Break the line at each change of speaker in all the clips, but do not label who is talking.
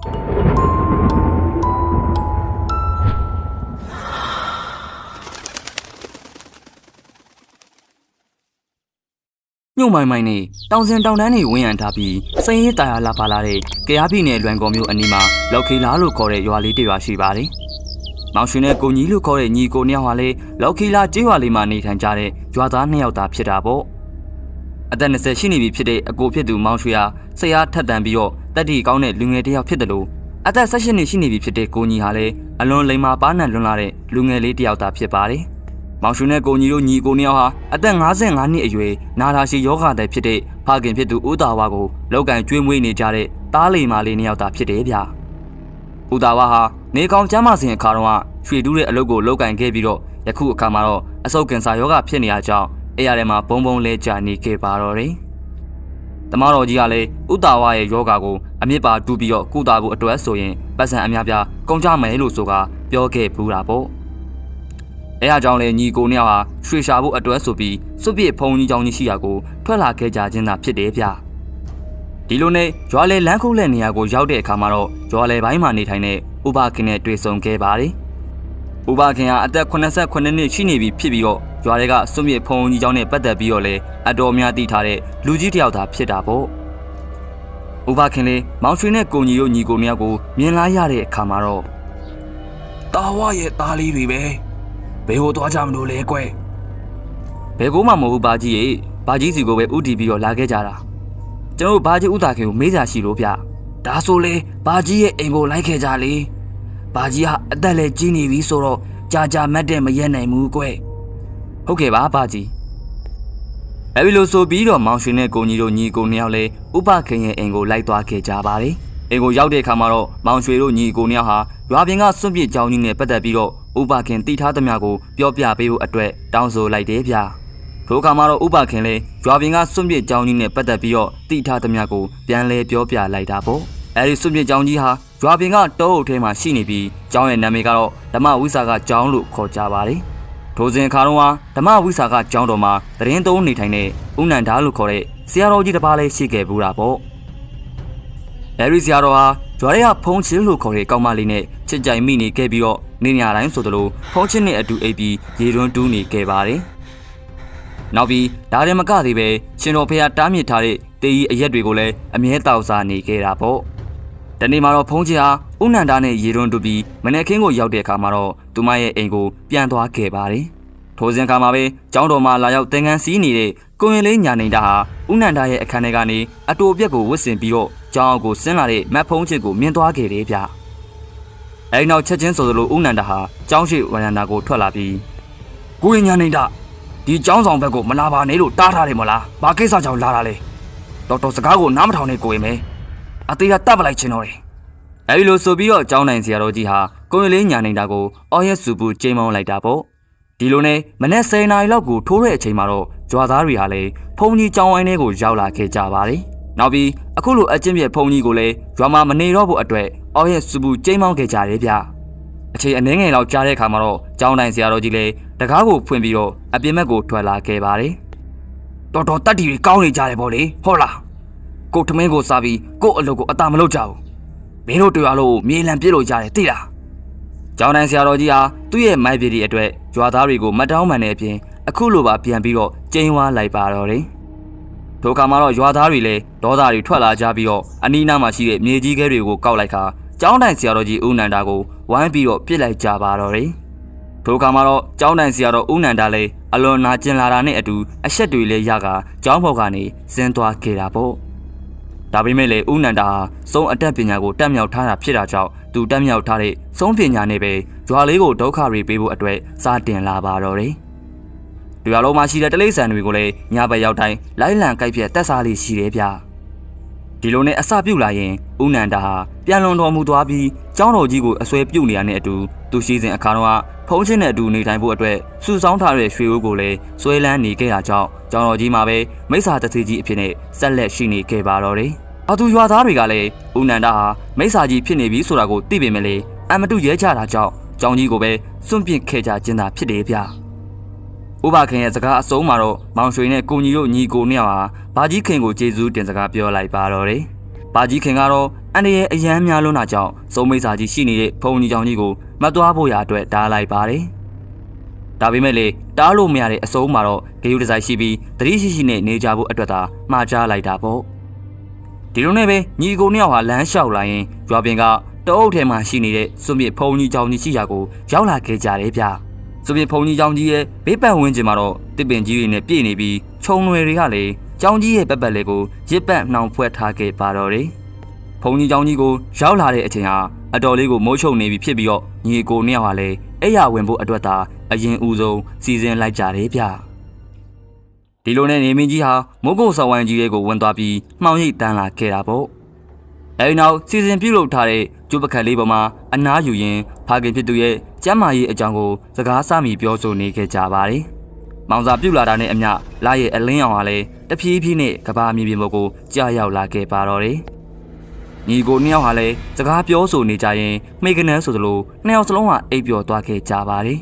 ညှို့မိုင်မိုင်နေတောင်စင်တောင်တန်းနေဝင်းရံထားပြီးစရင်ရေးတာယာလာပါလာတဲ့ကြရားပြည်နယ်လွန်ကော်မျိုးအနီးမှာလောက်ခေလာလို့ခေါ်တဲ့ရွာလေးတစ်ရွာရှိပါတယ်။မောင်ရွှေနဲ့ကိုကြီးလို့ခေါ်တဲ့ညီကိုနှစ်ယောက်ဟာလည်းလောက်ခေလာကျေးရွာလေးမှာနေထိုင်ကြတဲ့ရွာသားနှစ်ယောက်သားဖြစ်တာပေါ့။အသက်20ရှိနေပြီဖြစ်တဲ့အကိုဖြစ်သူမောင်ရွှေဟာဆရာထက်တန်ပြီးတော့ တက်တီကောင်းတဲ့လူငယ်တစ်ယောက်ဖြစ်တယ်လို့အသက်18နှစ်ရှိနေပြီဖြစ်တဲ့ကိုကြီးဟာလည်းအလွန်လိမ္မာပါးနံလွန်လာတဲ့လူငယ်လေးတစ်ယောက်သားဖြစ်ပါတယ်။မောင်ရွှေနဲ့ကိုကြီးတို့ညီကိုနှစ်ယောက်ဟာအသက်55နှစ်အရွယ်နာတာရှိယောဂတဲ့ဖြစ်တဲ့ဖခင်ဖြစ်သူဦးတာဝါကိုလောက်ကန်ကျွေးမွေးနေကြတဲ့တားလီမာလေးနှစ်ယောက်သာဖြစ်တယ်ဗျ။ဦးတာဝါဟာနေကောင်ကျမ်းမာစဉ်အခါတုန်းကရွှေတူးတဲ့အလုပ်ကိုလောက်ကန်ခဲ့ပြီးတော့ယခုအခါမှာတော့အဆုတ်ကင်ဆာယောဂဖြစ်နေရကြောင်းအဲ့ရထဲမှာဘုံဘုံလဲကြာနေခဲ့ပါတော့တယ်။ တမတော်ကြီးကလည်းဦးတာဝါရဲ့ယောဂကိုအမြင့်ပါတူးပြီးတော့ကုတာဖို့အတွက်ဆိုရင်ပတ်စံအများပြားကုန်ကြမယ်လို့ဆိုကပြောခဲ့ဘူးတာပေါ့။အဲအားကြောင့်လည်းညီကိုနှစ်ယောက်ဟာရွှေရှာဖို့အတွက်ဆိုပြီးစွပ်ပြစ်ဖုံကြီးကြောင်ကြီးရှိရာကိုထွက်လာခဲ့ကြခြင်းသာဖြစ်တယ်ဗျဒီလိုနဲ့ရွာလေလမ်းခုတ်လက်နေရာကိုရောက်တဲ့အခါမှာတော့ရွာလေပိုင်းမှာနေထိုင်တဲ့ဥပခင်နဲ့တွေ့ဆုံခဲ့ပါတယ် ဥပခင်ဟာအသက်89နှစ်ရှိနေပြီဖြစ်ပြီးတော့ရွာတွေကစွန့်ပြစ်ဖုံကြီးကြောင်နဲ့ပတ်သက်ပြီးတော့လေအတော်များသိထားတဲ့လူကြီးတစ်ယောက်သာဖြစ်တာပေါ့ဥပခင်လေးမောင်ရွှေနဲ့ကိုညီတို့ညီကိုနှစ်ယောက်ကိုမြင်လာရတဲ့အခါမှာတော့
တာဝရဲ့သားလေးတွေပဲဘယ်ဟိုသွားကြမလို့လဲကွယ်
ဘယ်ကိုမှမဟုတ်ဘူးဘာကြီးရေဘာကြီးစီကိုပဲဥတီပြီးတော့လာခဲ့ကြတာကျွန်တော်တို့ဘာကြီးဥတာခင်ကိုမေးစာရှိလို့ဗျ
ဒါဆိုလေဘာကြီးရဲ့အိမ်ကိုလိုက်ခဲ့ကြလေ ဘာကြီးဟာအသက်လည်းကြီးနေပြီဆိုတော့ကြာကြာမတ်တဲ့မရက်နိုင်ဘူးကွယ်
ဟုတ်ကဲ့ပါဘာကြီးအဲဒီလိုဆိုပြီးတော့မောင်ရွှေနဲ့ကိုကြီးတို့ညီကိုနှစ်ယောက်လဲဥပခင်ရဲ့အိမ်ကိုလိုက်သွားခဲ့ကြပါတယ်အိမ်ကိုရောက်တဲ့အခါမှာတော့မောင်ရွှေတို့ညီကိုနှစ်ယောက်ဟာရွာပြင်ကစွန့်ပစ်ကြောင်းကြီးနဲ့ပတ်သက်ပြီးတော့ဥပခင်တိထားသမျှကိုပြောပြပေးဖို့အတွက်တောင်းဆိုလိုက်တယ်ဗျထိုအခါမှာတော့ဥပခင်လဲရွာပြင်ကစွန့်ပစ်ကြောင်းကြီးနဲ့ပတ်သက်ပြီးတော့တိထားသမျှကိုပြန်လဲပြောပြလိုက်တာပေါ့ အဲဒီစွန့်ပစ်ကြောင်းကြီးဟာရွာပြင်ကတောအုပ်ထဲမှာရှိနေပြီးကျောင်းရဲ့နာမည်ကတော့ဓမ္မဝိစာကကျောင်းလို့ခေါ်ကြပါတယ်ထိုစဉ်အခါတုန်းကဓမ္မဝိစာကကျောင်းတော်မှာတရင်သုံးနေထိုင်တဲ့ဥနန္ဒာလို့ခေါ်တဲ့ဆရာတော်ကြီးတစ်ပါးလေးရှိခဲ့ဘူးတာပေါ့။အဲဒီဆရာတော်ဟာဂျွာရဲကဖုံးချင်းလို့ခေါ်တဲ့ကောင်းမလေးနဲ့ချစ်ကြိုင်မိနေခဲ့ပြီးတော့နေညာတိုင်းဆိုသလိုဖုံးချင်းနဲ့အတူအိပ်ပြီးရေတွန်းတူးနေခဲ့ပါတယ်။နောက်ပြီးဒါရင်မကသေးပဲရှင်တော်ဖះတားမြစ်ထားတဲ့တေကြီးအရက်တွေကိုလည်းအမြဲတောက်စားနေခဲ့တာပေါ့။ တနေ့မှာတော့ဖုံးကြီးဟာဥနန္ဒာနဲ့ရေတွန်းတူပြီးမနေ့ခင်းကိုရောက်တဲ့အခါမှာတော့သူမရဲ့အိမ်ကိုပြန်သွားခဲ့ပါတယ်။ထိုစဉ်အခါမှာပဲကျောင်းတော်မှာလာရောက်သင်္ကန်းစီးနေတဲ့ကိုရင်လေးညာနေတာဟာဥနန္ဒာရဲ့အခန်းထဲကနေအတူအပြက်ကိုဝတ်ဆင်ပြီးတော့ကျောင်းအောင်ကိုဆင်းလာတဲ့မတ်ဖုံးချစ်ကိုမြင်သွားခဲ့တယ်ဗျ။အဲဒီနောက်ချက်ချင်းဆိုသလိုဥနန္ဒာဟာကျောင်းရှိဝရန္တာကိုထွက်လာပြီး
ကိုရင်ညာနေတာဒီចောင်းဆောင်ဘက်ကိုမလာပါနဲ့လို့တားထားတယ်မလားဘာကိစ္စကြောင့်လာတာလဲတော်တော်စကားကိုနားမထောင်နဲ့ကိုရင်မဲ အသေးကတတ်ပလိုက်ချင်တော့တယ်
အဲဒီလိုဆိုပြီးတော့ကျောင်းနိုင်ဆရာတော်ကြီးဟာကိုရင်လေးညာနေတာကိုအော်ရက်စုပူချိန်မောင်းလိုက်တာပေါ့ဒီလိုနဲ့မနေ့10နာရီလောက်ကိုထိုးတဲ့အချိန်မှာတော့ကြွာသားတွေဟာလည်းဖုန်ကြီးကျောင်းဝိုင်းထဲကိုရောက်လာခဲ့ကြပါတယ်နောက်ပြီးအခုလိုအချင်းပြဖုန်ကြီးကိုလည်းရွာမှာမနေတော့ဖို့အတွက်အော်ရက်စုပူချိန်မောင်းခဲ့ကြတယ်ဗျအချိန်အနည်းငယ်လောက်ကြားတဲ့အခါမှာတော့ကျောင်းနိုင်ဆရာတော်ကြီးလည်းတကားကိုဖွင့်ပြီးတော့အပြင်ဘက်ကိုထွက်လာခဲ့ပါတယ်
တော်တော်တက်တီတွေကောင်းနေကြတယ်ဗောလေဟုတ်လား ကိုထမင်းကိုစားပြီးကို့အလုပ်ကိုအသာမလုပ်ကြဘူးမင်းတို့တွေ့ရလို့မြေလံပြစ်လို့ကြတယ်သိလား
ကျောင်းတိုင်းဆရာတော်ကြီးဟာသူ့ရဲ့မိုက်ပြည်ဒီအတွက်ရွာသားတွေကိုမတောင်းပန်တဲ့အပြင်အခုလိုပါပြန်ပြီးတော့ကျင်းဝါလိုက်ပါတော့တယ်။ထိုအခါမှာတော့ရွာသားတွေလည်းဒေါသတွေထွက်လာကြပြီးတော့အနီးနားမှာရှိတဲ့မြေကြီးခဲတွေကိုကောက်လိုက်ခါကျောင်းတိုင်းဆရာတော်ကြီးဦးနန္ဒာကိုဝိုင်းပြီးတော့ပြစ်လိုက်ကြပါတော့တယ်။ထိုအခါမှာတော့ကျောင်းတိုင်းဆရာတော်ဦးနန္ဒာလည်းအလွန်နာကျင်လာတာနဲ့အတူအဆက်တွေလည်းရကကျောင်းဘော်ကနေဆင်းသွားခဲ့တာပေါ့။ ဒါပေမဲ့လည်းဦးနန္ဒာဟာစုံအတက်ပညာကိုတက်မြောက်ထားတာဖြစ်တာကြောင့်သူတက်မြောက်ထားတဲ့စုံပညာနဲ့ပဲဂျွာလေးကိုဒုက္ခတွေပေးဖို့အတွက်စတင်လာပါတော့တယ်။ဒီအလုံးမှာရှိတဲ့တလိษံတွေကိုလည်းညဘက်ရောက်တိုင်းလိုက်လံကြိုက်ပြက်တက်စားလေးရှိတယ်ဗျ။ဒီလိုနဲ့အစပြုတ်လာရင်ဦးနန္ဒာဟာပြန်လွန်တော်မူသွားပြီးကျောင်းတော်ကြီးကိုအစွဲပြုတ်နေရတဲ့အတူသူရှိစဉ်အခါတော့ ဖုံးချင်းနဲ့အတူနေထိုင်ဖို့အတွက်စုဆောင်းထားတဲ့ရွှေအိုးကိုလည်းဆွဲလန်းနေခဲ့တာကြောင့်ကျောင်းတော်ကြီးမှာပဲမိစ္ဆာတသေးကြီးအဖြစ်နဲ့ဆက်လက်ရှိနေခဲ့ပါတော့တယ်။အတူရွာသားတွေကလည်းဦးနန္ဒာဟာမိစ္ဆာကြီးဖြစ်နေပြီဆိုတာကိုသိပေမဲ့လေအမတုရဲကြတာကြောင့်ကြောင်ကြီးကိုပဲစွန့်ပစ်ခဲ့ကြခြင်းသာဖြစ်တယ်ဗျ။ဥပခင်ရဲ့စကားအဆုံးမှာတော့မောင်ရွှေနဲ့ကိုညီတို့ညီကိုနှစ်ယောက်ဟာဘာကြီးခင်ကိုကျေးဇူးတင်စကားပြောလိုက်ပါတော့တယ်။ဘာကြီးခင်ကတော့ အန်ဒီရဲ့အရန်များလွန်းတာကြောင့်စုံမိတ်စာကြီးရှိနေတဲ့ဖုန်ကြီးကြောင်ကြီးကိုမတ်သွားဖို့ရာအတွက်တားလိုက်ပါတယ်။ဒါပေမဲ့လေတားလို့မရတဲ့အစုံမှာတော့ဂယုတစိုက်ရှိပြီးတတိရှိရှိနဲ့နေကြဖို့အတွက်သာမှားကြားလိုက်တာပေါ့။ဒီလိုနဲ့ပဲညီကိုနှစ်ယောက်ဟာလမ်းလျှောက်လာရင်ရွာပြင်ကတအုပ်ထဲမှာရှိနေတဲ့စွန့်ပစ်ဖုန်ကြီးကြောင်ကြီးရှိရာကိုရောက်လာခဲ့ကြတယ်ဗျ။စွန့်ပစ်ဖုန်ကြီးကြောင်ကြီးရဲ့ဘေးပတ်ဝန်းကျင်မှာတော့တစ်ပင်ကြီးတွေနဲ့ပြည့်နေပြီးခြုံလွယ်တွေကလည်းကြောင်ကြီးရဲ့ပတ်ပတ်လေးကိုရစ်ပတ်နှောင်ဖွဲ့ထားခဲ့ပါတော့တယ်။ ဖုန်ကြီးเจ้าကြီးကိုရောက်လာတဲ့အချိန်ဟာအတော်လေးကိုမိုးချုပ်နေပြီဖြစ်ပြီးတော့ညီကိုနှစ်ယောက်ဟာလည်းအဲ့ရဝင်ဖို့အတွက်သာအရင်ဦးဆုံးစီစဉ်လိုက်ကြတယ်ဗျဒီလိုနဲ့နေမင်းကြီးဟာမိုးကုတ်ဆောင်းဝိုင်းကြီးတွေကိုဝင်သွားပြီးမှောင်ရိပ်တန်းလာခဲ့တာပေါ့အဲဒီနောက်စီစဉ်ပြုတ်လုပ်ထားတဲ့ကျုပ်ပကတ်လေးပေါ်မှာအနားယူရင်းဖခင်ဖြစ်သူရဲ့ကျမ်းမာရေးအကြောင်းကိုစကားစမိပြောဆိုနေခဲ့ကြပါတယ်မောင်စာပြုတ်လာတာနဲ့အမျှလာရဲ့အလင်းအောင်ဟာလည်းတဖြည်းဖြည်းနဲ့ကဘာမြေပြင်ပေါ်ကိုကြာရောက်လာခဲ့ပါတော့တယ် ညီကိုနှစ်ယောက်ဟာလည်းစကားပြောဆိုနေကြရင်မိကနန်းဆိုသလိုနှစ်ယောက်စလုံးဟာအိပ်ပျော်သွားခဲ့ကြပါတယ်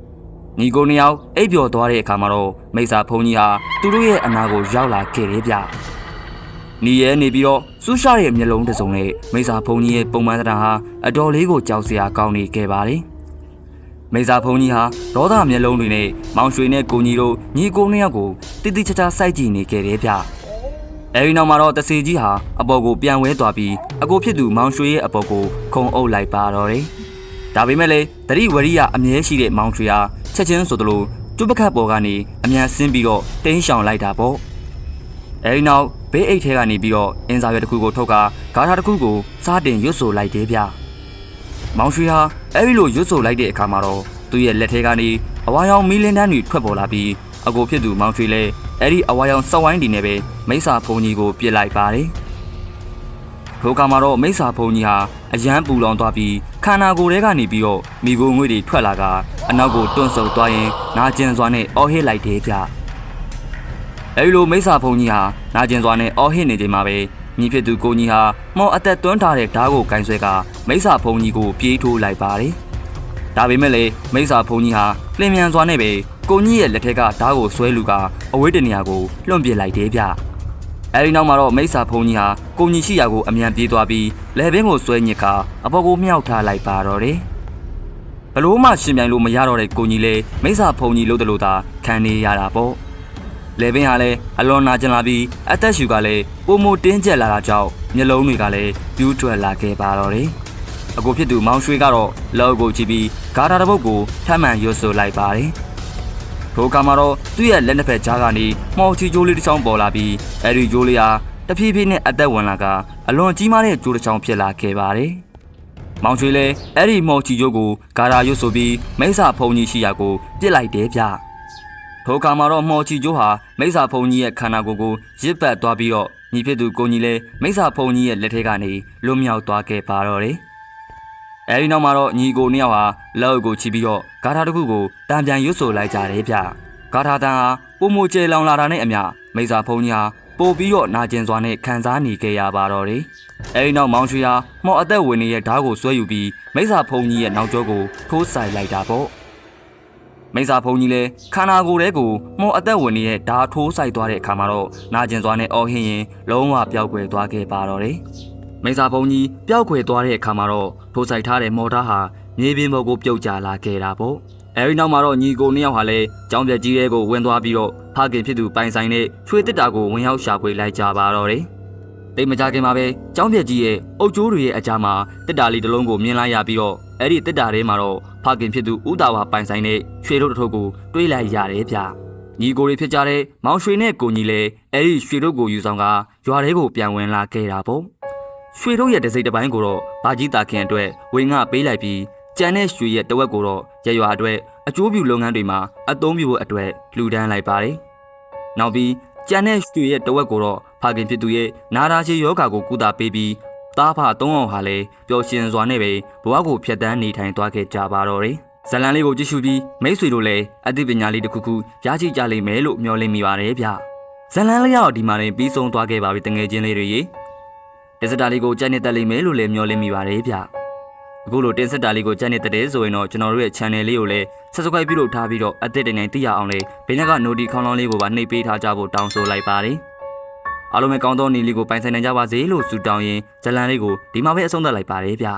။ညီကိုနှစ်ယောက်အိပ်ပျော်သွားတဲ့အခါမှာတော့မိစ္ဆာဖုန်ကြီးဟာသူတို့ရဲ့အနာကိုရောက်လာခဲ့တယ်ဗျ။ညီရဲနေပြီးတော့စူးရှားရဲ့မျက်လုံးတစ်စုံနဲ့မိစ္ဆာဖုန်ကြီးရဲ့ပုံမှန်တရားဟာအတော်လေးကိုကြောက်စရာကောင်းနေခဲ့ပါတယ်။မိစ္ဆာဖုန်ကြီးဟာဒေါသမျက်လုံးတွေနဲ့မောင်ရွှေနဲ့ကိုကြီးတို့ညီကိုနှစ်ယောက်ကိုတိတိကျကျစိုက်ကြည့်နေခဲ့တယ်ဗျ။ အဲဒီနောက်မှာတော့တစီကြီးဟာအပေါ်ကိုပြန်ဝဲသွားပြီးအကိုဖြစ်သူမောင်ရွှေရဲ့အပေါ်ကိုခုံအုပ်လိုက်ပါတော့တယ်။ဒါပေမဲ့လည်းတတိဝရိယအမြဲရှိတဲ့မောင်ရွှေဟာချက်ချင်းဆိုသလိုကျုပ်ပခတ်ပေါ်ကနေအမြန်ဆင်းပြီးတော့တင်းရှောင်လိုက်တာပေါ့။အဲဒီနောက်ဘေးအိတ်ထဲကနေပြီးတော့အင်းစာရွက်တစ်ခုကိုထုတ်ကာဂါထာတစ်ခုကိုစားတင်ရွတ်ဆိုလိုက်တယ်ဗျ။မောင်ရွှေဟာအဲဒီလိုရွတ်ဆိုလိုက်တဲ့အခါမှာတော့သူ့ရဲ့လက်ထဲကနေအဝါရောင်မီလင်းတန်းတွေထွက်ပေါ်လာပြီး အကိုဖြစ်သူမောင်ရွှေလည်းအဲ့ဒီအဝါရောင်စောက်ဝိုင်းဒီနဲ့ပဲမိစ္ဆာဖုန်ကြီးကိုပြစ်လိုက်ပါတယ်။ထိုကမှာတော့မိစ္ဆာဖုန်ကြီးဟာအယမ်းပူလောင်သွားပြီးခန္ဓာကိုယ်ထဲကနေပြီးတော့မိโกငွေတွေထွက်လာကအနောက်ကိုတွန့်ဆုတ်သွားရင်နာကျင်စွာနဲ့အော်ဟစ်လိုက်တယ်ဗျ။အဲဒီလိုမိစ္ဆာဖုန်ကြီးဟာနာကျင်စွာနဲ့အော်ဟစ်နေချိန်မှာပဲမိဖြစ်သူကိုကြီးဟာမော်အသက်သွန်းထားတဲ့ဓာတ်ကိုကင်ဆွဲကမိစ္ဆာဖုန်ကြီးကိုပြေးထိုးလိုက်ပါတယ်။ ဒါပေမဲ့လည်းမိစ္ဆာဖုန်ကြီးဟာလျင်မြန်စွာနဲ့ပဲကိုကြီးရဲ့လက်ထက်ကဓာတ်ကိုဆွဲလူကအဝေးတနေရာကိုလွန့်ပစ်လိုက်တယ်ဗျ။အဲဒီနောက်မှာတော့မိစ္ဆာဖုန်ကြီးဟာကိုကြီးရှိရာကိုအမြန်ပြေးသွားပြီးလက်ဘင်းကိုဆွဲညစ်ကအပေါ်ကိုမြှောက်ထားလိုက်ပါတော့တယ်။ဘလို့မှရှင်ပြိုင်လို့မရတော့တဲ့ကိုကြီးလည်းမိစ္ဆာဖုန်ကြီးလို့တလို့သာခံနေရတာပေါ့။လေဘင်းဟာလည်းအလွန်နာကျင်လာပြီးအသက်ရှူကလည်းပုံမတင်းကျက်လာတာကြောင့်မျက်လုံးတွေကလည်းပြူးထွက်လာခဲ့ပါတော့တယ်။ အကိုဖြစ်သူမောင်ရွှေကတော့လောက်ကိုကြည့်ပြီးဂါထာတစ်ပုဒ်ကိုထမ်းမှန်ရွတ်ဆိုလိုက်ပါတယ်။ထိုကမှာတော့သူ့ရဲ့လက်နှစ်ဖက်ကြားကနေမှော်ချီကျိုးလေးတစ်ချောင်းပေါ်လာပြီးအဲဒီကျိုးလေးဟာတဖြည်းဖြည်းနဲ့အသက်ဝင်လာကအလွန်ကြီးမားတဲ့ကျိုးတစ်ချောင်းဖြစ်လာခဲ့ပါတယ်။မောင်ချွေလည်းအဲ့ဒီမော်ချီကျိုးကိုဂါရာရွတ်ဆိုပြီးမိစ္ဆာဖုန်ကြီးရှိရာကိုပြစ်လိုက်တယ်ဗျ။ထိုကမှာတော့မော်ချီကျိုးဟာမိစ္ဆာဖုန်ကြီးရဲ့ခန္ဓာကိုယ်ကိုရစ်ပတ်သွားပြီးတော့ညီဖြစ်သူကိုကြီးလည်းမိစ္ဆာဖုန်ကြီးရဲ့လက်ထဲကနေလွတ်မြောက်သွားခဲ့ပါတော့တယ်။ အဲဒီနောက်မှာတော့ညီကိုနှစ်ယောက်ဟာလက်အုပ်ကိုချီပြီးတော့ဂါထာတစ်ခုကိုတံပြန်ရွတ်ဆိုလိုက်ကြတယ်ဗျဂါထာတန်ဟာပုံမကျဲလောင်လာတာနဲ့အမျှမိစ္ဆာဖုံကြီးဟာပို့ပြီးတော့နာကျင်စွာနဲ့ခံစားနေခဲ့ရပါတော့တယ်အဲဒီနောက်မောင်ရွှေဟာမော်အသက်ဝင်နေတဲ့ဓာတ်ကိုဆွဲယူပြီးမိစ္ဆာဖုံကြီးရဲ့နောက်ကျောကိုထိုးဆိုင်လိုက်တာပေါ့မိစ္ဆာဖုံကြီးလည်းခန္ဓာကိုယ်ထဲကိုမော်အသက်ဝင်နေတဲ့ဓာတ်ထိုးဆိုင်သွားတဲ့အခါမှာတော့နာကျင်စွာနဲ့အော်ဟင်းရင်လုံးဝပျောက်ကွယ်သွားခဲ့ပါတော့တယ် မိစ္ဆာဘုံကြီးပျောက်ခွေသွားတဲ့အခါမှာတော့ထိုးဆိုင်ထားတဲ့မော်တာဟာမြေပြင်ပေါ်ကိုပြုတ်ကျလာခဲ့တာပေါ့အဲဒီနောက်မှာတော့ညီကိုနှစ်ယောက်ဟာလည်းကြောင်းပြက်ကြီးရဲကိုဝင်သွားပြီးတော့ဖခင်ဖြစ်သူပိုင်ဆိုင်တဲ့ချွေတစ်တာကိုဝင်ရောက်ရှာဖွေလိုက်ကြပါတော့တယ်တိတ်မကြခင်မှာပဲကြောင်းပြက်ကြီးရဲ့အုတ်ကျိုးတွေရဲ့အကြားမှာတစ်တာလေးတစ်လုံးကိုမြင်လိုက်ရပြီးတော့အဲ့ဒီတစ်တာထဲမှာတော့ဖခင်ဖြစ်သူဦးတာဝါပိုင်ဆိုင်တဲ့ရွှေတို့တစ်ထုပ်ကိုတွေးလိုက်ရတယ်ဗျညီကိုတွေဖြစ်ကြတဲ့မောင်ရွှေနဲ့ကိုညီလည်းအဲ့ဒီရွှေတို့ကိုယူဆောင်ကရွာထဲကိုပြန်ဝင်လာခဲ့တာပေါ့ ရွှေတို့ရဲ့တစိမ့်တစ်ပိုင်းကိုတော့ဘာကြီးတာခင်အတွက်ဝင်းငှပေးလိုက်ပြီးကြံတဲ့ရွှေရဲ့တဝက်ကိုတော့ရရွာအတွက်အကျိုးပြုလုပ်ငန်းတွေမှာအသုံးပြုဖို့အတွက်လှူဒန်းလိုက်ပါတယ်။နောက်ပြီးကြံတဲ့ရွှေရဲ့တဝက်ကိုတော့ဖခင်ဖြစ်သူရဲ့နာရာချေယောဂါကိုကုသပေးပြီးသားဖသုံးအောင်ဟာလည်းပျော်ရွှင်စွာနဲ့ပဲဘဝကိုဖျက်ဆီးနေထိုင်သွားခဲ့ကြပါတော့တယ်။ဇလန်လေးကိုကြည့်ရှုပြီးမိတ်ဆွေတို့လည်းအသိပညာလေးတစ်ခုခုရရှိကြလိမ့်မယ်လို့မျှော်လင့်မိပါတယ်ဗျ။ဇလန်လေးကတော့ဒီမှာရင်ပြီးဆုံးသွားခဲ့ပါပြီတငယ်ချင်းလေးတွေရေ။ တင်စတာလေးကိုကြိုက်နေတတ်လိမ့်မယ်လို့လည်းမျှော်လင့်မိပါတယ်ဗျအခုလိုတင်စတာလေးကိုကြိုက်နေတတ်တယ်ဆိုရင်တော့ကျွန်တော်တို့ရဲ့ channel လေးကိုလည်း subscribe ပြုလုပ်ထားပြီးတော့အသစ်တင်တိုင်းသိရအောင်လေဘေးက notification ခေါင်းလောင်းလေးကိုပါနှိပ်ပေးထားကြဖို့တောင်းဆိုလိုက်ပါတယ်အားလုံးပဲကောင်းသောနေလေးကိုပိုင်ဆိုင်နိုင်ကြပါစေလို့ဆုတောင်းရင်းဇလန်လေးကိုဒီမှာပဲအဆုံးသတ်လိုက်ပါတယ်ဗျာ